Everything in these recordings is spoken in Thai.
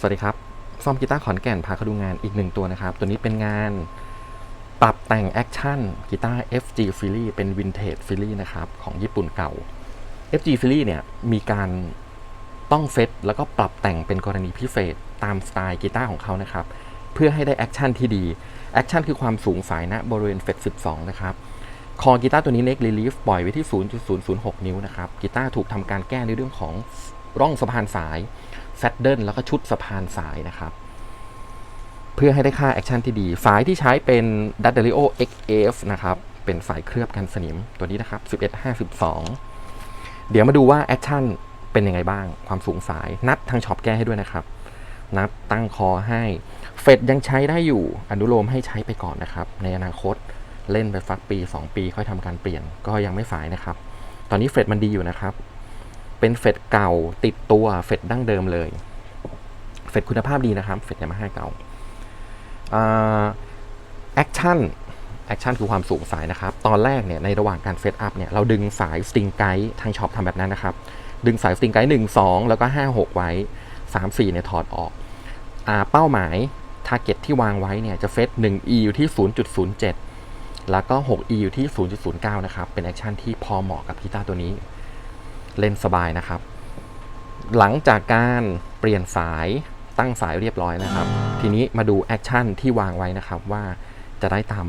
สวัสดีครับ ซ่อมกีตาร์ขอนแก่นพาเขาดูงานอีกหนึ่งตัวนะครับ ตัวนี้เป็นงานปรับแต่งแอคชั่นกีตาร์ FG f i l l y เป็นวินเทจ f i l l y นะครับ ของญี่ปุ่นเก่า FG f i l l y เนี่ย มีการต้องเฟซแล้วก็ปรับแต่งเป็นกรณีพิเศษตามสไตล์กีตาร์ของเขานะครับ เพื่อให้ได้แอคชั่นที่ดี แอคชั่นคือความสูงสายณบริเวณเฟซ12 นะครับ คอกีตาร์ตัวนี้เน็กรีลีฟปล่อยไว้ที่ 0.006 นิ้วนะครับกีตาร์ถูกทำการแก้ในเรื่องของ ร่องสะพานสายแฟดเดิลแล้วก็ชุดสะพานสายนะครับ เพื่อให้ได้ค่าแอคชั่นที่ดี สายที่ใช้เป็น d a d a l i o XF นะครับ เป็นสายเคลือบกันสนิมตัวนี้นะครับ 1152 เดี๋ยวมาดูว่าแอคชั่นเป็นยังไงบ้าง ความสูงสายนัดทางช็อปแก้ให้ด้วยนะครับ นับตั้งคอให้ เฟดยังใช้ได้อยู่อนุโลมให้ใช้ไปก่อนนะครับ ในอนาคตเล่นไปฟักปี 2 ปีค่อยทำการเปลี่ยนก็ยังไม่สายนะครับ ตอนนี้เฟดมันดีอยู่นะครับ เป็นเฟดเก่าติดตัวเฟดดั้งเดิมเลย เฟดคุณภาพดีนะครับเฟดยามาฮ่าเก่าแอคชั่นแอคชั่นคือความสูงสายนะครับ ตอนแรกเนี่ยในระหว่างการเซตอัพเนี่ยเราดึงสายสตริงไกด์ทางช็อปทำแบบนั้นนะครับ ดึงสายสตริงไกด์หนึ่งสองแล้วก็ห้าหกไว้สามสี่เนี่ยถอดออกอ่าเป้าหมายทาร์เก็ตที่วางไว้เนี่ยจะเฟซ1 e อยู่ที่0.07แล้วก็6 e อยู่ที่0.09นะครับ เป็นแอคชั่นที่พอเหมาะกับกีตาร์ตัวนี้ เล่นสบายนะครับ หลังจากการเปลี่ยนสายตั้งสายเรียบร้อยนะครับ ทีนี้มาดูแอคชั่นที่วางไว้นะครับว่าจะได้ตาม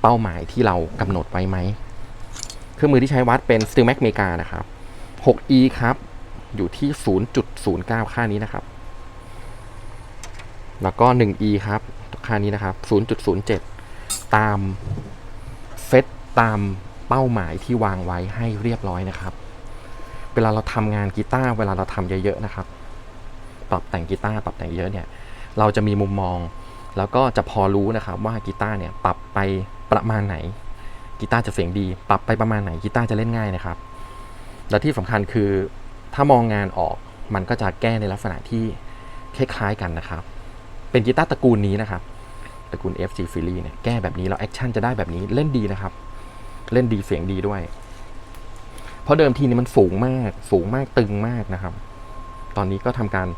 เป้าหมายที่เรากำหนดไว้ไหมเครื่องมือที่ใช้วัดเป็น Steel Mac Mega นะครับ 6e ครับ อยู่ที่ 0.09 ค่านี้นะครับ แล้วก็ 1e ครับ ค่านี้นะครับ 0.07 ตามเซตตามเป้าหมายที่วางไว้ให้เรียบร้อยนะครับ เวลาเราทำงานกีตาร์เวลาเราทำเยอะๆนะครับ ปรับแต่งกีตาร์ปรับแต่งเยอะเนี่ย เราจะมีมุมมอง แล้วก็จะพอรู้นะครับว่ากีตาร์เนี่ยปรับไปประมาณไหนกีตาร์จะเสียงดี ปรับไปประมาณไหนกีตาร์จะเล่นง่ายนะครับ และที่สำคัญคือถ้ามองงานออกมันก็จะแก้ในลักษณะที่คล้ายๆกันนะครับ เป็นกีตาร์ตระกูลนี้นะครับตระกูล FG f i l l y เนี่ยแก้แบบนี้แล้วแอคชั่นจะได้แบบนี้เล่นดีนะครับ เล่นดีเสียงดีด้วย ราะเดิมทีนี่มันสูงมาก สูงมากตึงมากนะครับ ตอนนี้ก็ทำการ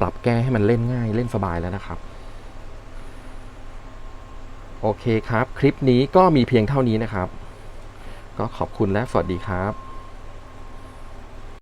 ปรับแก้ให้มันเล่นง่ายเล่นสบายแล้วนะครับ โอเคครับ คลิปนี้ก็มีเพียงเท่านี้นะครับ ก็ขอบคุณและสวัสดีครับ